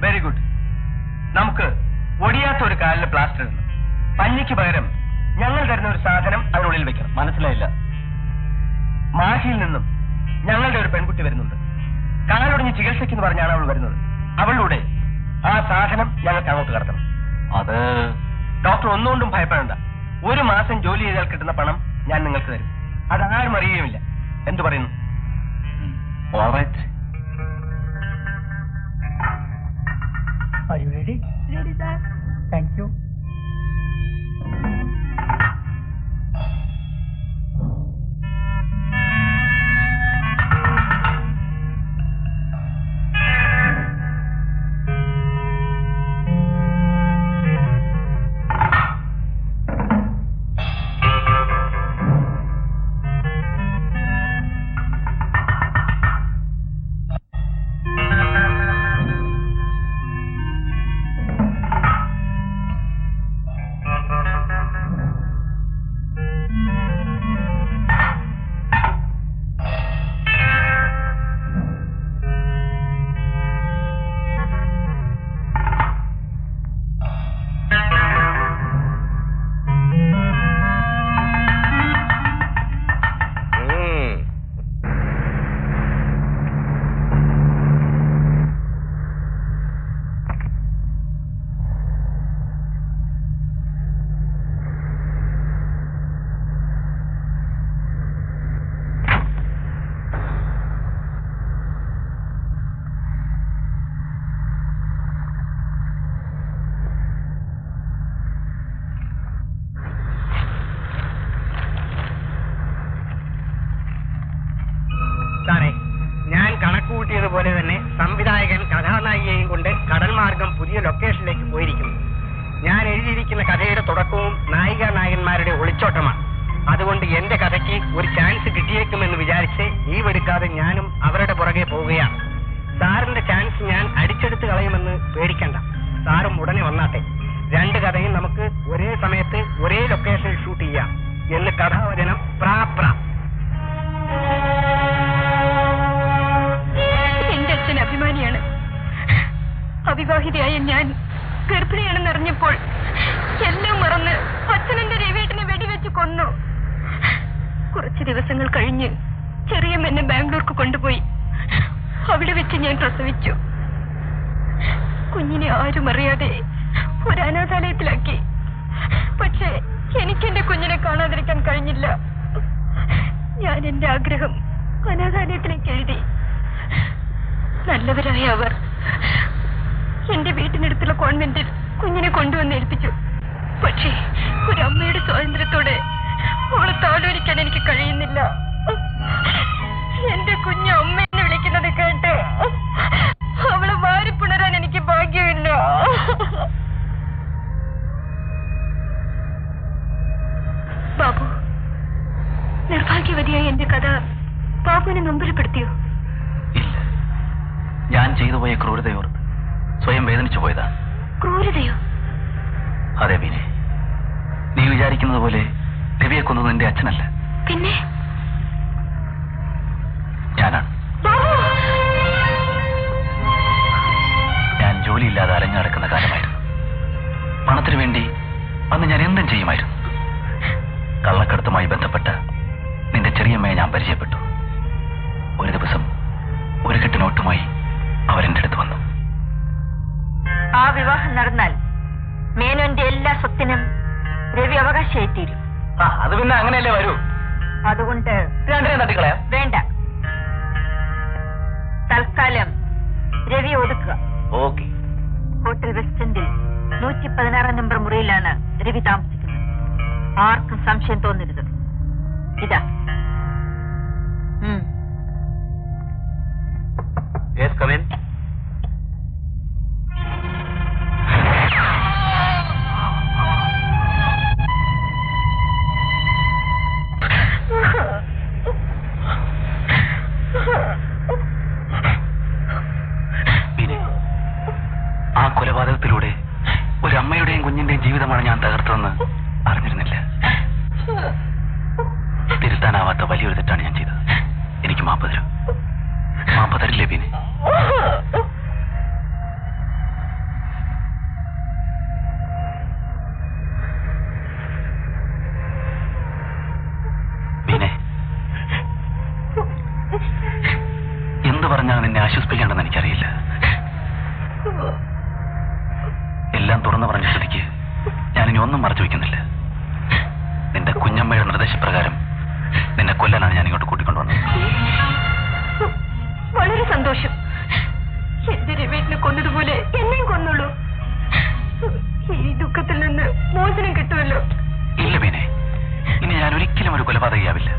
Very good നമുക്ക് ഒടിയാത്ത ഒരു കാലിൽ പ്ലാസ്റ്റർ ഇടണം. പഞ്ഞിക്ക് പകരം ഞങ്ങൾ തരുന്ന ഒരു സാധനം അതിനുള്ളിൽ വെക്കണം. മനസ്സിലായില്ല? മാഹിയിൽ നിന്നും ഞങ്ങളുടെ ഒരു പെൺകുട്ടി വരുന്നുണ്ട്. കാലൊടിഞ്ഞ് ചികിത്സയ്ക്ക് എന്ന് പറഞ്ഞാണ് അവൾ വരുന്നത്. അവളിലൂടെ ആ സാധനം ഞങ്ങൾക്ക് അങ്ങോട്ട് കടത്തണം. അത് ഡോക്ടർ ഒന്നുകൊണ്ടും ഭയപ്പെടേണ്ട. ഒരു മാസം ജോലി ചെയ്താൽ കിട്ടുന്ന പണം ഞാൻ നിങ്ങൾക്ക് തരും. അതാരും അറിയുകയുമില്ല. എന്തു പറയുന്നു? All right Are you ready? Ready, sir. Thank you. ഒളിച്ചോട്ടമാണ് അതുകൊണ്ട് എന്റെ കഥയ്ക്ക് ഒരു ചാൻസ് കിട്ടിയേക്കുമെന്ന് വിചാരിച്ച് ലീവെടുക്കാതെ ഞാനും അവരുടെ പുറകെ പോവുകയാണ്. സാറിന്റെ ചാൻസ് ഞാൻ അടിച്ചെടുത്ത് കളയുമെന്ന് പേടിക്കണ്ട. സാറും ഉടനെ വന്നാട്ടെ. രണ്ട് കഥയും നമുക്ക് ഒരേ സമയത്ത് ഒരേ ലൊക്കേഷനിൽ ഷൂട്ട് ചെയ്യാം. എന്ന് കഥാവചനം കുറച്ച് ദിവസങ്ങൾ കഴിഞ്ഞ് ചെറിയമ്മ ബാംഗ്ലൂർക്ക് കൊണ്ടുപോയി. അവിടെ വെച്ച് ഞാൻ പ്രസവിച്ചു. കുഞ്ഞിനെ ആരും അറിയാതെ ഒരു അനാഥാലയത്തിലാക്കി. പക്ഷേ എനിക്ക് എന്റെ കുഞ്ഞിനെ കാണാതിരിക്കാൻ കഴിഞ്ഞില്ല. ഞാൻ എന്റെ ആഗ്രഹം അനാഥാലയത്തിലേക്ക് എഴുതി. നല്ലവരായ അവർ എന്റെ വീട്ടിനടുത്തുള്ള കോൺവെന്റിൽ കുഞ്ഞിനെ കൊണ്ടുവന്ന് ഏൽപ്പിച്ചു. പക്ഷേ ഒരു അമ്മയുടെ സ്വാതന്ത്ര്യത്തോടെ അവളെ താലോലിക്കാൻ എനിക്ക് കഴിയുന്നില്ല. എന്റെ കുഞ്ഞ് അമ്മേനെ വിളിക്കുന്നത് കേട്ട് അവളെ വാരിപ്പുണരാൻ എനിക്ക് ഭാഗ്യമില്ല. ബാബു നിർഭാഗ്യവതിയായ എന്റെ കഥ ബാബുവിനെ നൊമ്പരപ്പെടുത്തിയോ? ഇല്ല. ഞാൻ ചെയ്തു പോയ ക്രൂരതയോർത്ത് സ്വയം വേദനിച്ചു പോയതാണ് ക്രൂരതയോ? അതെ ബീനെ. നീ വിചാരിക്കുന്നത് പോലെ രവിയെ കൊന്നത് എന്റെ അച്ഛനല്ല. പിന്നെ? ഞാനാണ്. ഞാൻ ജോലിയില്ലാതെ അലഞ്ഞു നടക്കുന്ന കാലമായിരുന്നു. പണത്തിനു വേണ്ടി അന്ന് ഞാൻ എന്തും ചെയ്യുമായിരുന്നു. കള്ളക്കടത്തുമായി ബന്ധപ്പെട്ട നിന്റെ ചെറിയമ്മയെ ഞാൻ പരിചയപ്പെട്ടു. ഒരു ദിവസം ഒരു കെട്ട് നോട്ടുമായി അവരെന്റെ അടുത്ത് വന്നു. ആ വിവാഹം നടന്നാൽ മേനോന്റെ എല്ലാ സ്വത്തിനും രവി അവകാശമായി തീരും. ആ അത് പിന്നെ അങ്ങനെയല്ലേ വരൂ? അതുകൊണ്ട് രണ്ടിനെയും തട്ടിക്കളയാം. വേണ്ട. തൽക്കാലം രവി ഒതുക്കുക. ഓക്കെ. ഹോട്ടൽ വെസ്റ്റ് എൻഡിൽ നൂറ്റി പതിനാറാം നമ്പർ മുറിയിലാണ് രവി താമസിക്കുന്നത്. ആർക്കും സംശയം തോന്നരുത്. ഇതാ. ഞാനൊന്നും മറച്ചു വെക്കുന്നില്ല നിന്റെ കുഞ്ഞമ്മയുടെ നിർദ്ദേശപ്രകാരം നിന്നെ കൊല്ലാനാണ് ഞാൻ ഇങ്ങോട്ട് കൂട്ടിക്കൊണ്ടുവന്നത് വളരെ സന്തോഷം. എന്റെ രവീട്ടിനെ കൊന്നതുപോലെ എന്നെയും കൊന്നുള്ളൂ ഈ ദുഃഖത്തിൽ നിന്ന് മോചനം കിട്ടുമല്ലോ. ഇല്ല പിന്നെ ഇനി ഞാൻ ഒരിക്കലും ഒരു കൊലപാതകയാവില്ല.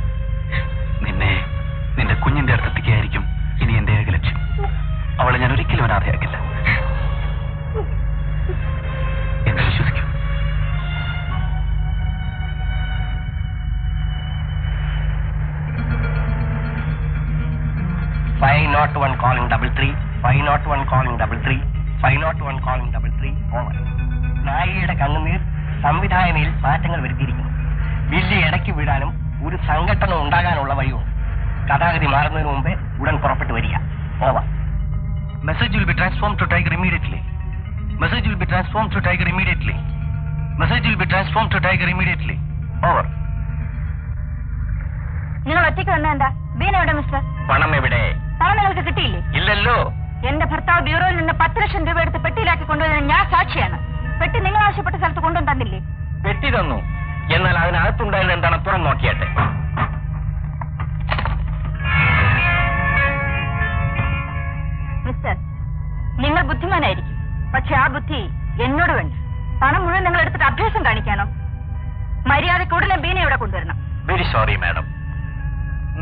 Nought one calling double three five nought one calling double three five nought one calling double three over നായികയുടെ കണ്ണുനീർ സംവിധായകയിൽ മാറ്റങ്ങൾ വരുത്തിയിരിക്കുന്നു. വില്ലി ഇടയ്ക്ക് വീഴാനും ഒരു സംഘടന ഉണ്ടാകാനുള്ള വഴിയുണ്ട്. കഥാഗതി മാറുന്നതിന് മുമ്പേ ഉടൻ പുറപ്പെട്ടു വരിക. Over message will be transform to tiger immediately message will be transform to tiger immediately message will be transform to tiger immediately over നിങ്ങൾ ഒറ്റയ്ക്ക് വന്ന എന്താ ബീന എവിടെ മിസ്റ്റർ പണം എവിടെ? പണം കിട്ടിയില്ലേ? ഇല്ലല്ലോ. എന്റെ ഭർത്താവ് ബ്യൂറോയിൽ നിന്ന് പത്ത് ലക്ഷം രൂപ എടുത്ത് പെട്ടിയിലാക്കി കൊണ്ടുവരുന്ന ഞാൻ സാക്ഷിയാണ്. പെട്ടി നിങ്ങൾ ആവശ്യപ്പെട്ട സ്ഥലത്ത് കൊണ്ടുവന്ന് തന്നില്ലേ? പെട്ടി തന്നു. എന്നാൽ അതിനകത്തുണ്ടായിരുന്ന എന്താണ് പുറം നോക്കിയാട്ടെ? മിസ്റ്റർ നിങ്ങൾ ബുദ്ധിമാനായിരിക്കും. പക്ഷെ ആ ബുദ്ധി എന്നോട് വേണ്ട. പണം മുഴുവൻ നിങ്ങൾ എടുത്തിട്ട് അഭ്യാസം കാണിക്കാനോ? മര്യാദയ്ക്ക് ഉടനെ ബീനെ ഇവിടെ കൊണ്ടുവരണം. വെരി സോറി മാഡം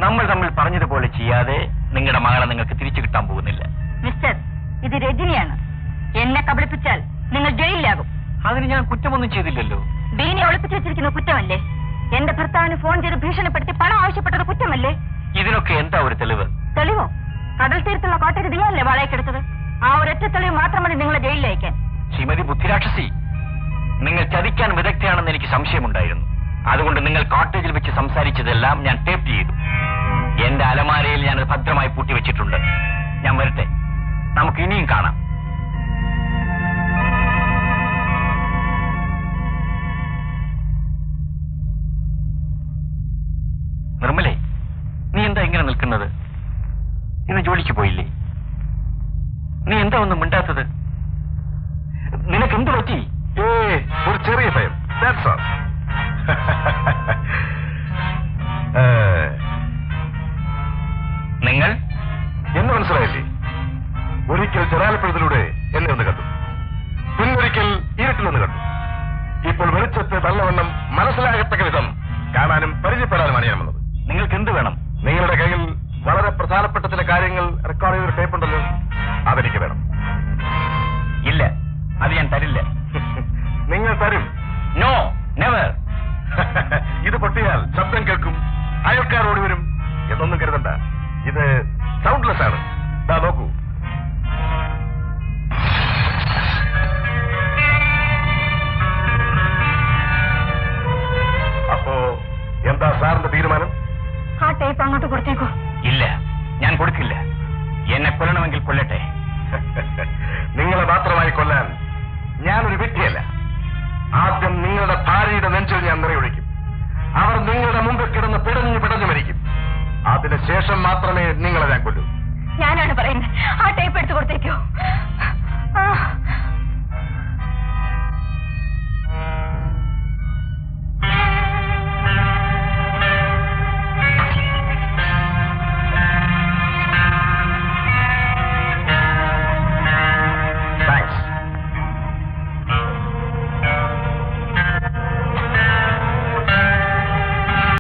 നമ്മൾ തമ്മിൽ പറഞ്ഞതുപോലെ ചെയ്യാതെ നിങ്ങളുടെ മകളെ നിങ്ങൾക്ക് തിരിച്ചു കിട്ടാൻ പോകുന്നില്ല. മിസ്റ്റർ ഇത് രജനിയാണ്. എന്നെ കബളിപ്പിച്ചാൽ നിങ്ങൾ ജയിലിലാകും. അതിന് ഞാൻ കുറ്റമൊന്നും ചെയ്തില്ലല്ലോ. ബീനെ ഒളിപ്പിച്ചു വെച്ചിരിക്കുന്ന കുറ്റമല്ലേ? എന്റെ ഭർത്താവിന് ഫോൺ ചെയ്ത് ഭീഷണിപ്പെടുത്തി പണം ആവശ്യപ്പെട്ടത് കുറ്റമല്ലേ? ഇതിനൊക്കെ എന്താ ഒരു തെളിവ്? തെളിവോ? കടൽ തീരത്തുള്ള കോട്ടയ്ക്ക് നിങ്ങളല്ലേ വാടകയ്ക്കെടുത്തത് ആ ഒരൊറ്റ തെളിവ് മാത്രം മതി നിങ്ങളെ ജയിലിലയക്കാൻ ശ്രീമതി ബുദ്ധിരാക്ഷസി നിങ്ങൾ ചതിക്കാൻ വിദഗ്ധയാണെന്ന് എനിക്ക് സംശയമുണ്ടായിരുന്നു. അതുകൊണ്ട് നിങ്ങൾ കോട്ടേജിൽ വെച്ച് സംസാരിച്ചതെല്ലാം ഞാൻ ടേപ്പ് ചെയ്തു. എന്റെ അലമാരയിൽ ഞാൻ ഭദ്രമായി പൂട്ടി വെച്ചിട്ടുണ്ട്. ഞാൻ വരട്ടെ. നമുക്ക് ഇനിയും കാണാം. നിർമ്മലേ നീ എന്താ ഇങ്ങനെ നിൽക്കുന്നത്? ഇന്ന് ജോലിക്ക് പോയില്ലേ? നീ എന്താ ഒന്നും മിണ്ടാത്തത്? നിനക്ക് എന്ത് പറ്റി? ഏ ഒരു ചെറിയ ഭയം. That's all. റെക്കോർഡ് ചെയ്തൊരു ടേപ്പ് ഉണ്ടല്ലോ അതെനിക്ക് വേണം. നെഞ്ചൊഴി ഞാൻ നിറയൊഴിക്കും അവർ നിങ്ങളുടെ മുമ്പിൽ കിടന്ന് പിടഞ്ഞു പിടഞ്ഞു മരിക്കും. അതിനുശേഷം മാത്രമേ നിങ്ങളെ ഞാൻ കൊല്ലൂ. ഞാനാണ് പറയുന്നത്. ആ ടേപ്പ് എടുത്തു കൊടുത്തേക്കോ.